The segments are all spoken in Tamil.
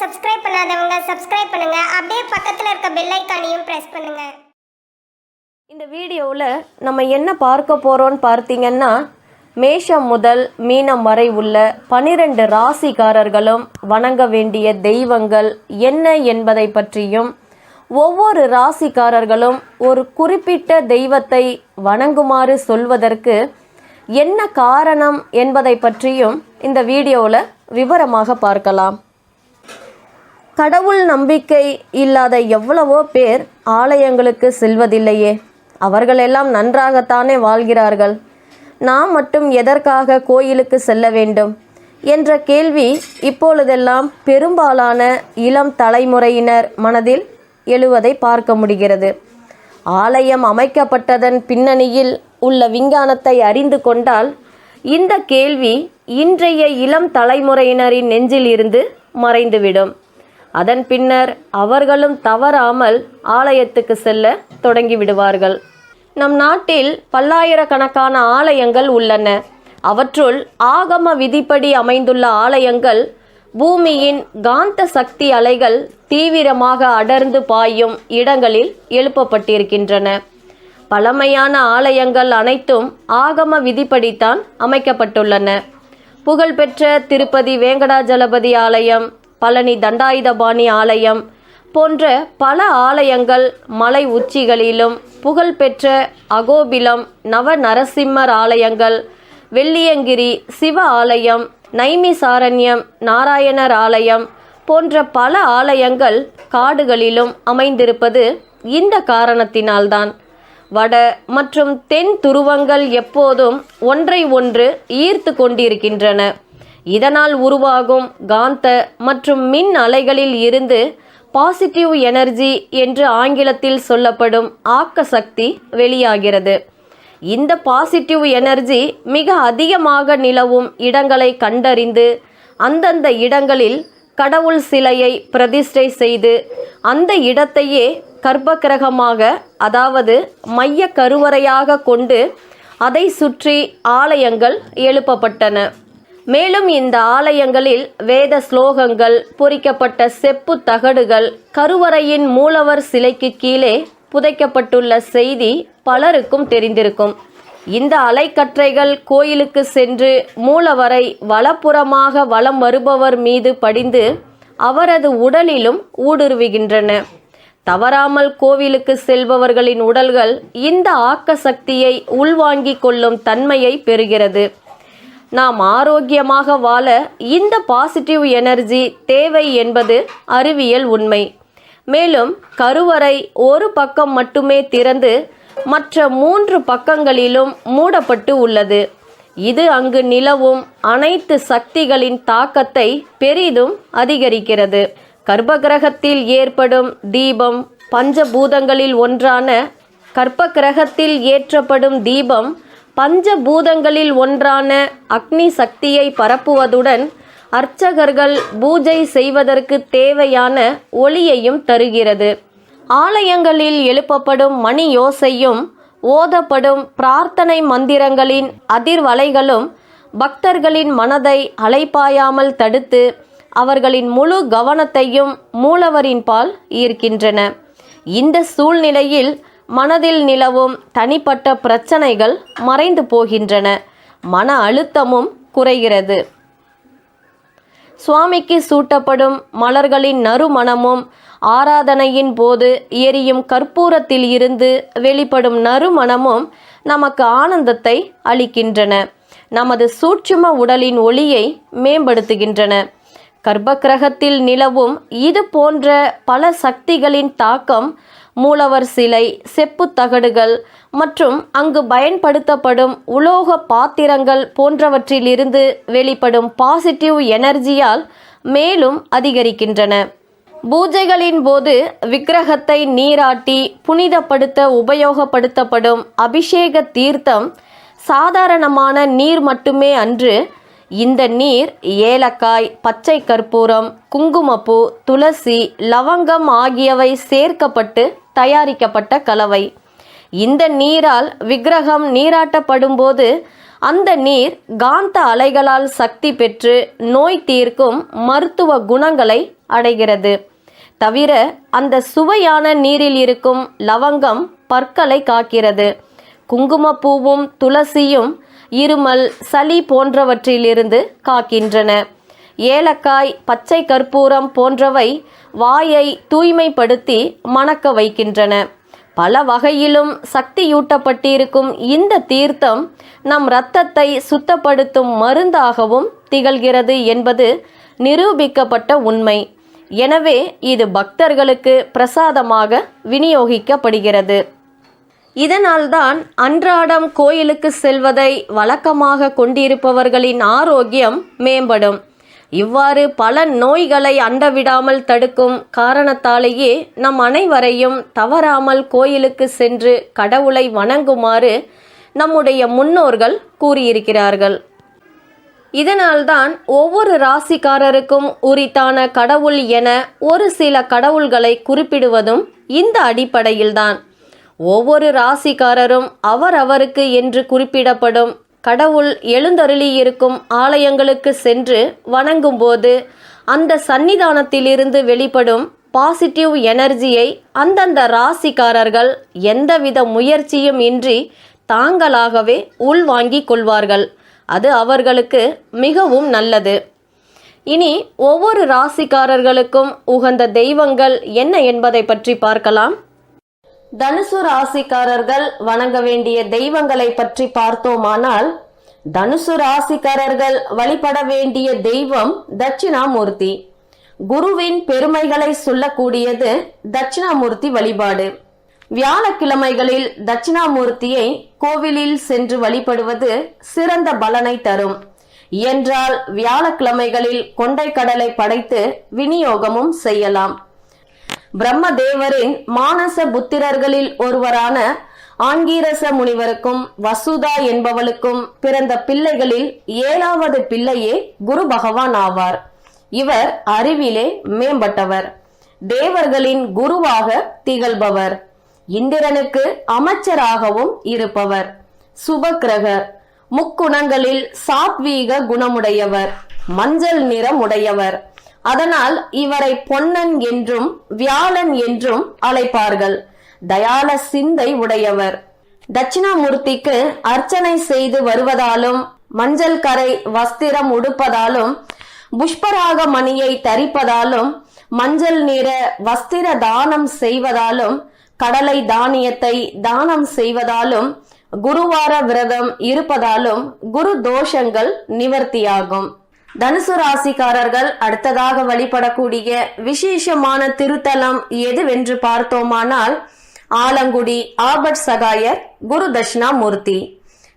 சப்ஸ்கிரைப் பண்ணாதவங்க சப்ஸ்கிரைப் பண்ணுங்க. அப்படியே பக்கத்தில் இருக்க பெல் ஐக்கானையும் ப்ரெஸ் பண்ணுங்க. இந்த வீடியோவில் நம்ம என்ன பார்க்க போகிறோம்னு பார்த்தீங்கன்னா மேஷம் முதல் மீனம் வரை உள்ள பனிரெண்டு ராசிக்காரர்களும் வணங்க வேண்டிய தெய்வங்கள் என்ன என்பதை பற்றியும் ஒவ்வொரு ராசிக்காரர்களும் ஒரு குறிப்பிட்ட தெய்வத்தை வணங்குமாறு சொல்வதற்கு என்ன காரணம் என்பதை பற்றியும் இந்த வீடியோவில் விவரமாக பார்க்கலாம். கடவுள் நம்பிக்கை இல்லாத எவ்வளவோ பேர் ஆலயங்களுக்கு செல்வதில்லையே. அவர்களெல்லாம் நன்றாகத்தானே வாழ்கிறார்கள். நாம் மட்டும் எதற்காக கோயிலுக்கு செல்ல வேண்டும்? என்ற கேள்வி இப்பொழுதெல்லாம் பெரும்பாலான இளம் தலைமுறையினர் மனதில் எழுவதை பார்க்க முடிகிறது. ஆலயம் அமைக்கப்பட்டதன் பின்னணியில் உள்ள விஞ்ஞானத்தை அறிந்து கொண்டால் இந்த கேள்வி இன்றைய இளம் தலைமுறையினரின் நெஞ்சில் இருந்து மறைந்துவிடும். அதன் பின்னர் அவர்களும் தவறாமல் ஆலயத்துக்கு செல்ல தொடங்கிவிடுவார்கள். நம் நாட்டில் பல்லாயிரக்கணக்கான ஆலயங்கள் உள்ளன. அவற்றுள் ஆகம விதிப்படி அமைந்துள்ள ஆலயங்கள் பூமியின் காந்த சக்தி அலைகள் தீவிரமாக அடர்ந்து பாயும் இடங்களில் எழுப்பப்பட்டிருக்கின்றன. பழமையான ஆலயங்கள் அனைத்தும் ஆகம விதிப்படித்தான் அமைக்கப்பட்டுள்ளன. புகழ்பெற்ற திருப்பதி வேங்கடாஜலபதி ஆலயம் பழனி தண்டாயுதபாணி ஆலயம் போன்ற பல ஆலயங்கள் மலை உச்சிகளிலும் புகழ்பெற்ற அகோபிலம் நவ நரசிம்மர் ஆலயங்கள் வெள்ளியங்கிரி சிவ ஆலயம் நைமிசாரண்யம் நாராயணர் ஆலயம் போன்ற பல ஆலயங்கள் காடுகளிலும் அமைந்திருப்பது இந்த காரணத்தினால்தான். வட மற்றும் தென் துருவங்கள் எப்போதும் ஒன்றை ஒன்று ஈர்த்து கொண்டிருக்கின்றன. இதனால் உருவாகும் காந்த மற்றும் மின் அலைகளில் இருந்து பாசிட்டிவ் எனர்ஜி என்று ஆங்கிலத்தில் சொல்லப்படும் ஆக்க சக்தி வெளியாகிறது. இந்த பாசிட்டிவ் எனர்ஜி மிக அதிகமாக நிலவும் இடங்களை கண்டறிந்து அந்தந்த இடங்களில் கடவுள் சிலையை பிரதிஷ்டை செய்து அந்த இடத்தையே கர்ப்பகிரகமாக அதாவது மைய கருவறையாக கொண்டு அதை சுற்றி ஆலயங்கள் எழுப்பப்பட்டன. மேலும் இந்த ஆலயங்களில் வேத ஸ்லோகங்கள் பொறிக்கப்பட்ட செப்பு தகடுகள் கருவறையின் மூலவர் சிலைக்கு கீழே புதைக்கப்பட்டுள்ள செய்தி பலருக்கும் தெரிந்திருக்கும். இந்த அலைக்கற்றைகள் கோயிலுக்கு சென்று மூலவரை வலப்புறமாக வலம் வருபவர் மீது படிந்து அவரது உடலிலும் ஊடுருவுகின்றன. தவறாமல் கோவிலுக்கு செல்பவர்களின் உடல்கள் இந்த ஆக்க சக்தியை உள்வாங்கிக் கொள்ளும் தன்மையை பெறுகிறது. நாம் ஆரோக்கியமாக வாழ இந்த பாசிட்டிவ் எனர்ஜி தேவை என்பது அறிவியல் உண்மை. மேலும் கருவறை ஒரு பக்கம் மட்டுமே திறந்து மற்ற மூன்று பக்கங்களிலும் மூடப்பட்டு உள்ளது. இது அங்கு நிலவும் அனைத்து சக்திகளின் தாக்கத்தை பெரிதும் அதிகரிக்கிறது. கர்ப்பகிரகத்தில் ஏற்படும் தீபம் பஞ்சபூதங்களில் ஒன்றான கர்ப்பகிரகத்தில் ஏற்றப்படும் தீபம் பஞ்சபூதங்களில் ஒன்றான அக்னி சக்தியை பரப்புவதுடன் அர்ச்சகர்கள் பூஜை செய்வதற்கு தேவையான ஒளியையும் தருகிறது. ஆலயங்களில் எழுப்பப்படும் மணி யோசையும் ஓதப்படும் பிரார்த்தனை மந்திரங்களின் அதிர்வலைகளும் பக்தர்களின் மனதை அலைப்பாயாமல் தடுத்து அவர்களின் முழு கவனத்தையும் மூலவரின் பால் ஈர்க்கின்றன. இந்த சூழ்நிலையில் மனதில் நிலவும் தனிப்பட்ட பிரச்சனைகள் மறைந்து போகின்றன. மன அழுத்தமும் குறைகிறது. சுவாமிக்கு சூட்டப்படும் மலர்களின் நறுமணமும் ஆராதனையின் போது எரியும் கற்பூரத்தில் இருந்து வெளிப்படும் நறுமணமும் நமக்கு ஆனந்தத்தை அளிக்கின்றன. நமது சூட்சும உடலின் ஒளியை மேம்படுத்துகின்றன. கர்ப்பகிரகத்தில் நிலவும் இது போன்ற பல சக்திகளின் தாக்கம் மூலவர் சிலை செப்பு தகடுகள் மற்றும் அங்கு பயன்படுத்தப்படும் உலோக பாத்திரங்கள் போன்றவற்றிலிருந்து வெளிப்படும் பாசிட்டிவ் எனர்ஜியால் மேலும் அதிகரிக்கின்றன. பூஜைகளின் போது விக்கிரகத்தை நீராட்டி புனிதப்படுத்த உபயோகப்படுத்தப்படும் அபிஷேக தீர்த்தம் சாதாரணமான நீர் மட்டுமே அன்று இந்த நீர் ஏலக்காய் பச்சை கற்பூரம் குங்குமப்பூ துளசி லவங்கம் ஆகியவை சேர்க்கப்பட்டு தயாரிக்கப்பட்ட கலவை. இந்த நீரால் விக்கிரகம் நீராட்டப்படும் போது அந்த நீர் காந்த அலைகளால் சக்தி பெற்று நோய் தீர்க்கும் மருத்துவ குணங்களை அடைகிறது. தவிர அந்த சுவையான நீரில் இருக்கும் லவங்கம் பற்களை காக்கிறது. குங்குமப்பூவும் துளசியும் இருமல் சளி போன்றவற்றிலிருந்து காக்கின்றன. ஏலக்காய் பச்சை கற்பூரம் போன்றவை வாயை தூய்மைப்படுத்தி மணக்க வைக்கின்றன. பல வகையிலும் சக்தியூட்டப்பட்டிருக்கும் இந்த தீர்த்தம் நம் இரத்தத்தை சுத்தப்படுத்தும் மருந்தாகவும் திகழ்கிறது என்பது நிரூபிக்கப்பட்ட உண்மை. எனவே இது பக்தர்களுக்கு பிரசாதமாக விநியோகிக்கப்படுகிறது. இதனால்தான் அன்றாடம் கோயிலுக்கு செல்வதை வழக்கமாக கொண்டிருப்பவர்களின் ஆரோக்கியம் மேம்படும். இவ்வாறு பல நோய்களை அண்டவிடாமல் தடுக்கும் காரணத்தாலேயே நம் அனைவரையும் தவறாமல் கோயிலுக்கு சென்று கடவுளை வணங்குமாறு நம்முடைய முன்னோர்கள் கூறியிருக்கிறார்கள். இதனால்தான் ஒவ்வொரு ராசிக்காரருக்கும் உரித்தான கடவுள் என ஒரு சில கடவுள்களை குறிப்பிடுவதும் இந்த அடிப்படையில்தான். ஒவ்வொரு ராசிக்காரரும் அவரவருக்கு என்று குறிப்பிடப்படும் கடவுள் எழுந்தருளியிருக்கும் ஆலயங்களுக்கு சென்று வணங்கும்போது அந்த சன்னிதானத்திலிருந்து வெளிப்படும் பாசிட்டிவ் எனர்ஜியை அந்தந்த ராசிக்காரர்கள் எந்தவித முயற்சியும் இன்றி தாங்களாகவே உள்வாங்கிக் கொள்வார்கள். அது அவர்களுக்கு மிகவும் நல்லது. இனி ஒவ்வொரு ராசிக்காரர்களுக்கும் உகந்த தெய்வங்கள் என்ன என்பதை பற்றி பார்க்கலாம். தனுசு ராசிக்காரர்கள் வணங்க வேண்டிய தெய்வங்களை பற்றி பார்த்தோமானால் தனுசு ராசிக்காரர்கள் வழிபட வேண்டிய தெய்வம் தட்சிணாமூர்த்தி. குருவின் பெருமைகளை சொல்லக்கூடியது தட்சிணாமூர்த்தி வழிபாடு. வியாழக்கிழமைகளில் தட்சிணாமூர்த்தியை கோவிலில் சென்று வழிபடுவது சிறந்த பலனை தரும். என்றால் வியாழக்கிழமைகளில் கொண்டை கடலை படைத்து விநியோகமும் செய்யலாம். பிரம்மதேவரின் மானச புத்திரர்களில் ஒருவரான ஆங்கீரச முனிவருக்கும் வசுதா என்பவளுக்கும் பிறந்த பிள்ளைகளில் ஏழாவது பிள்ளையே குரு பகவான் ஆவார். இவர் அறிவிலே மேம்பட்டவர். தேவர்களின் குருவாக திகழ்பவர். இந்திரனுக்கு அமைச்சராகவும் இருப்பவர். சுபக்கிரகர். முக்குணங்களில் சாத்வீக குணமுடையவர். மஞ்சள் நிறம் உடையவர் அதனால் இவரை பொன்னன் என்றும் வியாழன் என்றும் அழைப்பார்கள். தயால சிந்தை உடையவர். தட்சிணாமூர்த்திக்கு அர்ச்சனை செய்து வருவதாலும் மஞ்சள் கரை வஸ்திரம் உடுப்பதாலும் புஷ்பராக மணியை தரிப்பதாலும் மஞ்சள் நிற வஸ்திர தானம் செய்வதாலும் கடலை தானியத்தை தானம் செய்வதாலும் குருவார விரதம் இருப்பதாலும் குரு தோஷங்கள் நிவர்த்தியாகும். தனுசு ராசிக்காரர்கள் அடுத்ததாக வழிபடக்கூடிய விசேஷமான திருத்தலம் எதுவென்று பார்த்தோமானால் ஆலங்குடி ஆபட் சகாயர் குரு தட்சிணாமூர்த்தி.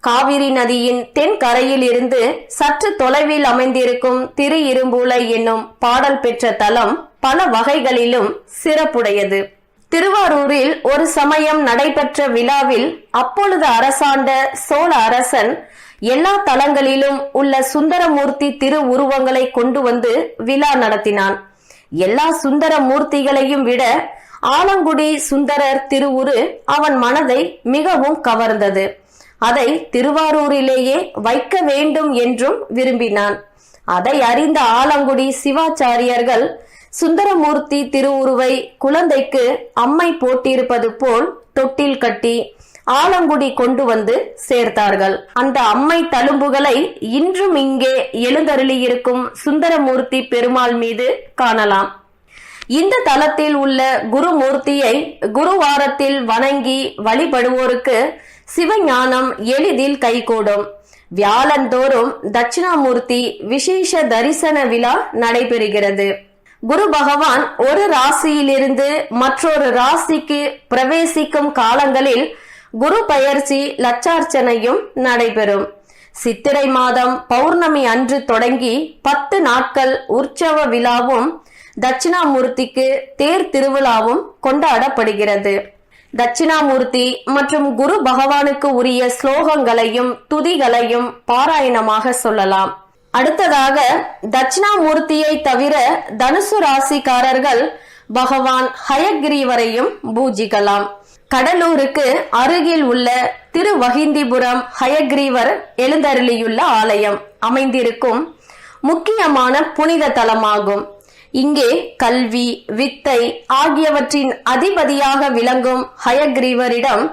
காவிரி நதியின் தென் கரையில் இருந்து சற்று தொலைவில் அமைந்திருக்கும் திரு இரும்பூலை என்னும் பாடல் பெற்ற தலம் பல வகைகளிலும் சிறப்புடையது. திருவாரூரில் ஒரு சமயம் நடைபெற்ற விழாவில் அப்பொழுது அரசாண்ட சோழ அரசன் எல்லா தலங்களிலும் உள்ள சுந்தரமூர்த்தி திருவுருவங்களை கொண்டு வந்து விழா நடத்தினான். எல்லா சுந்தர மூர்த்திகளையும் விட ஆலங்குடி சுந்தரர் திருவுரு அவன் மனதை மிகவும் கவர்ந்தது. அதை திருவாரூரிலேயே வைக்க வேண்டும் என்றும் விரும்பினான். அதை அறிந்த ஆலங்குடி சிவாச்சாரியர்கள் சுந்தரமூர்த்தி திருவுருவை குழந்தைக்கு அம்மை போட்டிருப்பது போல் தொட்டில் கட்டி ஆலங்குடி கொண்டு வந்து சேர்த்தார்கள். அந்த அம்மை தழும்புகளை இன்றும் இங்கே எழுந்தருளியிருக்கும் சுந்தரமூர்த்தி பெருமாள் மீது காணலாம். இந்த தலத்தில் உள்ள குருமூர்த்தியை குருவாரத்தில் வணங்கி வழிபடுவோருக்கு சிவஞானம் எளிதில் கைகூடும். வியாழந்தோறும் தட்சிணாமூர்த்தி விசேஷ தரிசன விழா நடைபெறுகிறது. குரு பகவான் ஒரு ராசியிலிருந்து மற்றொரு ராசிக்கு பிரவேசிக்கும் காலங்களில் குரு பயிற்சி லட்சார்ச்சனையும் நடைபெறும். சித்திரை மாதம் பௌர்ணமி அன்று தொடங்கி பத்து நாட்கள் உற்சவ விழாவும் தட்சிணாமூர்த்திக்கு தேர் திருவிழாவும் கொண்டாடப்படுகிறது. தட்சிணாமூர்த்தி மற்றும் குரு பகவானுக்கு உரிய ஸ்லோகங்களையும் துதிகளையும் பாராயணமாக சொல்லலாம். அடுத்ததாக தட்சிணாமூர்த்தியை தவிர தனுசு ராசிக்காரர்கள் பகவான் ஹயக்ரீவரையும் பூஜிக்கலாம். கடலூருக்கு அருகில் உள்ள திருவகிந்திபுரம் ஹயக்ரீவர் எழுந்தருளியுள்ள ஆலயம் அமைந்திருக்கும் முக்கியமான புனித தலமாகும். இங்கே கல்வி வித்தை ஆகியவற்றின் அதிபதியாக விளங்கும் ஹயக்ரீவரிடம்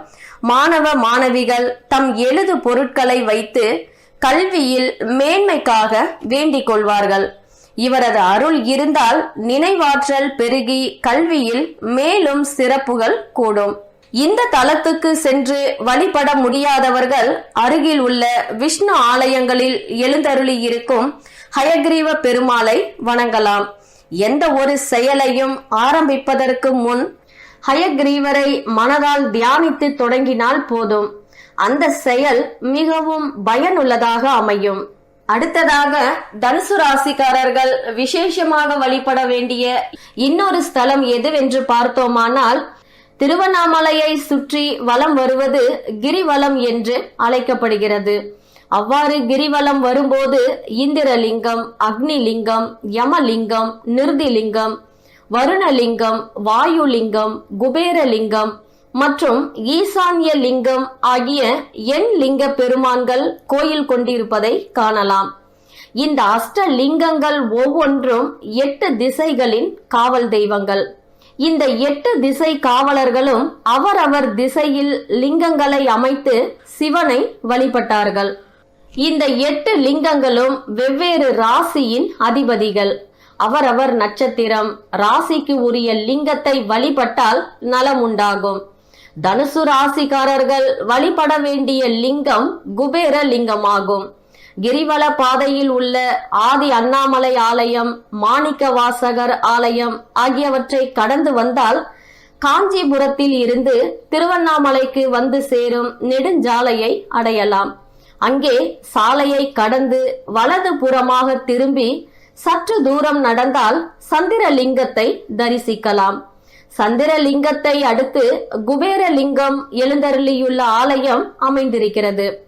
மாணவ மாணவிகள் தம் எழுது பொருட்களை வைத்து கல்வியில் மேன்மைக்காக வேண்டிக் கொள்வார்கள். இவரது அருள் இருந்தால் நினைவாற்றல் பெருகி கல்வியில் மேலும் சிறப்புகள் கூடும். இந்த தலத்துக்கு சென்று வழிபட முடியாதவர்கள் அருகில் உள்ள விஷ்ணு ஆலயங்களில் எழுந்தருளி இருக்கும் ஹயக்ரீவ பெருமாளை வணங்கலாம். எந்த ஒரு செயலையும் ஆரம்பிப்பதற்கு முன் ஹயக்ரீவரை மனதால் தியானித்து தொடங்கினால் போதும். அந்த செயல் மிகவும் பயனுள்ளதாக அமையும். அடுத்ததாக தனுசு ராசிக்காரர்கள் விசேஷமாக வழிபட வேண்டிய இன்னொரு ஸ்தலம் எதுவென்று பார்த்தோமானால் திருவண்ணாமலையை சுற்றி வலம் வருவது கிரிவலம் என்று அழைக்கப்படுகிறது. அவ்வாறு கிரிவலம் வரும்போது இந்திரலிங்கம் அக்னிலிங்கம் யமலிங்கம் நிருதிலிங்கம் வருணலிங்கம் வாயுலிங்கம் குபேரலிங்கம் மற்றும் ஈசான்ய லிங்கம் ஆகிய எண் லிங்க பெருமான்கள் கோயில் கொண்டிருப்பதை காணலாம். இந்த அஷ்ட லிங்கங்கள் ஒவ்வொன்றும் எட்டு திசைகளின் காவல் தெய்வங்கள். இந்த எட்டு திசை காவலர்களும் அவரவர் திசையில் லிங்கங்களை அமைத்து சிவனை வழிபட்டார்கள். இந்த எட்டு லிங்கங்களும் வெவ்வேறு ராசியின் அதிபதிகள். அவரவர் நட்சத்திரம் ராசிக்கு உரிய லிங்கத்தை வழிபட்டால் நலம் உண்டாகும் தனுசு ராசிக்காரர்கள் வழிபட வேண்டிய லிங்கம் குபேர லிங்கமாகும். கிரிவல பாதையில் உள்ள ஆதி அண்ணாமலை ஆலயம் மாணிக்க வாசகர் ஆலயம் ஆகியவற்றை கடந்து வந்தால் காஞ்சிபுரத்தில் இருந்து திருவண்ணாமலைக்கு வந்து சேரும் நெடுஞ்சாலையை அடையலாம். அங்கே சாலையை கடந்து வலது புறமாக திரும்பி சற்று தூரம் நடந்தால் சந்திரலிங்கத்தை தரிசிக்கலாம். சந்திரலிங்கத்தை அடுத்து குபேரலிங்கம் எழுந்தருளியுள்ள ஆலயம் அமைந்திருக்கிறது.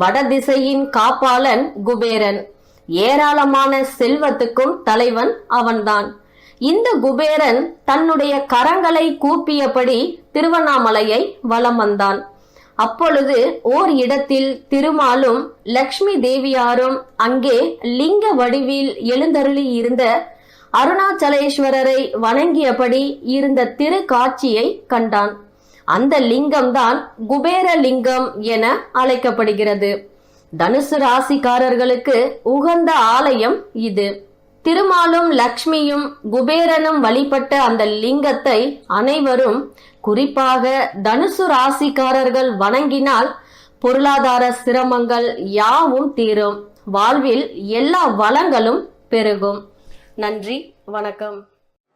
வடதிசையின் காப்பாளன் குபேரன். ஏராளமான செல்வத்துக்கும் தலைவன் அவன்தான். இந்த குபேரன் தன்னுடைய கரங்களை கூப்பியபடி திருவண்ணாமலையை வலம் வந்தான். அப்பொழுது ஓர் இடத்தில் திருமாலும் லக்ஷ்மி தேவியாரும் அங்கே லிங்க வடிவில் எழுந்தருளி இருந்த அருணாச்சலேஸ்வரரை வணங்கியபடி இருந்த திரு காட்சியை கண்டான். அந்த லிங்கம் தான் குபேர லிங்கம் என அழைக்கப்படுகிறது. தனுசு ராசிக்காரர்களுக்கு உகந்த ஆலயம் இது. திருமாலும் லக்ஷ்மியும் குபேரனும் வழிபட்ட அந்த லிங்கத்தை அனைவரும் குறிப்பாக தனுசு ராசிக்காரர்கள் வணங்கினால் பொருளாதார சிரமங்கள் யாவும் தீரும். வாழ்வில் எல்லா வளங்களும் பெருகும். நன்றி வணக்கம்.